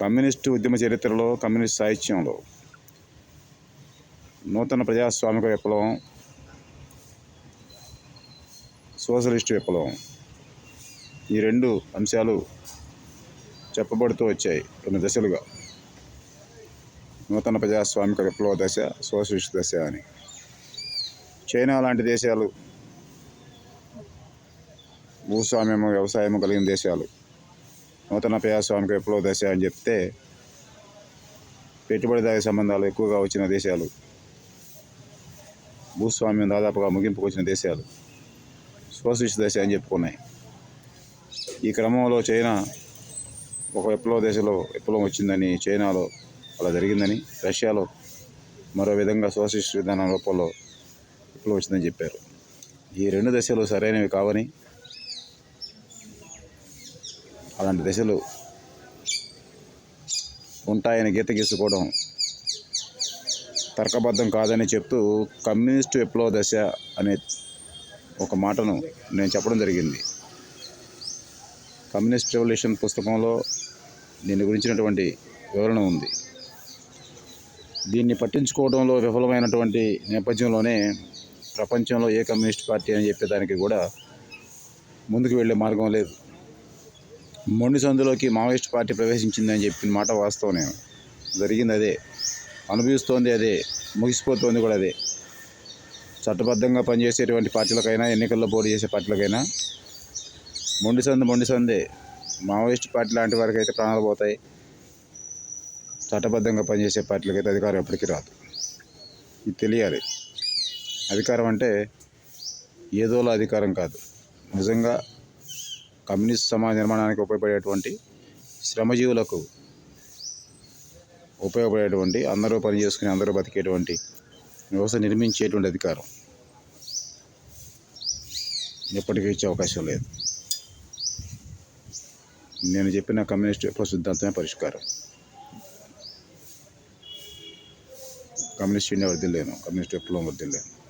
Communist ఉద్యమ చరిత్రలో communist సాహిత్యంలో నూతన ప్రజాస్వామిక విప్లవం సోషలిస్ట్ విప్లవం ఈ రెండు అంశాలు చెప్పబడుతూ వచ్చాయి కొన్ని దశలుగా. నూతన ప్రజాస్వామిక విప్లవ దశ సోషలిస్ట్ దశ అని. చైనా లాంటి దేశాలు భూస్వామ్యము వ్యవసాయము కలిగిన దేశాలు. నూతన ప్రజాస్వామిక విప్లవ దశ అని చెప్తే పెట్టుబడిదారి సంబంధాలు ఎక్కువగా వచ్చిన దేశాలు భూస్వామ్యం దాదాపుగా ముగింపుకు వచ్చిన దేశాలు సోషలిస్ట్ దశ అని చెప్పుకున్నాయి. ఈ క్రమంలో చైనా ఒక విప్లవ దశలో విప్లవం వచ్చిందని చైనాలో అలా జరిగిందని రష్యాలో మరో విధంగా సోషలిస్ట్ విధానం రూపంలో విప్లవం వచ్చిందని చెప్పారు. ఈ రెండు దశలు సరైనవి కావని అలాంటి దశలు ఉంటాయని గీత గీసుకోవడం తర్కబద్ధం కాదని చెప్తూ కమ్యూనిస్టు విప్లవ దశ అనే ఒక మాటను నేను చెప్పడం జరిగింది. కమ్యూనిస్ట్ రెవల్యూషన్ పుస్తకంలో దీని గురించినటువంటి వివరణ ఉంది. దీన్ని పట్టించుకోవడంలో విఫలమైనటువంటి నేపథ్యంలోనే ప్రపంచంలో ఏ కమ్యూనిస్ట్ పార్టీ అని చెప్పేదానికి కూడా ముందుకు వెళ్ళే మార్గం లేదు. మొండి సందులోకి మావోయిస్ట్ పార్టీ ప్రవేశించిందని చెప్పిన మాట వాస్తవమే. జరిగింది అదే అనుభవిస్తోంది అదే. ముగిసిపోతోంది కూడా అదే. చట్టబద్ధంగా పనిచేసేటువంటి పార్టీలకైనా ఎన్నికల్లో పోటీ చేసే పార్టీలకైనా మొండి సందు మొండి సందే. మావోయిస్ట్ పార్టీ లాంటి వారికి అయితే ప్రాణాలు పోతాయి. చట్టబద్ధంగా పనిచేసే పార్టీలకైతే అధికారం ఎప్పటికీ రాదు. ఇది తెలియాలి. అధికారం అంటే ఏదోలా అధికారం కాదు. నిజంగా కమ్యూనిస్ట్ సమాజ నిర్మాణానికి ఉపయోగపడేటువంటి శ్రమజీవులకు ఉపయోగపడేటువంటి అందరూ పని చేసుకుని అందరూ బతికేటువంటి వ్యవస్థ నిర్మించేటువంటి అధికారం ఎప్పటికీ ఇచ్చే అవకాశం లేదు. నేను చెప్పిన కమ్యూనిస్ట్ యొక్క సిద్ధాంతమే పరిష్కారం. Communist India వర్దిల్లేను. కమ్యూనిస్ట్ విప్లవం వర్దిల్లేను.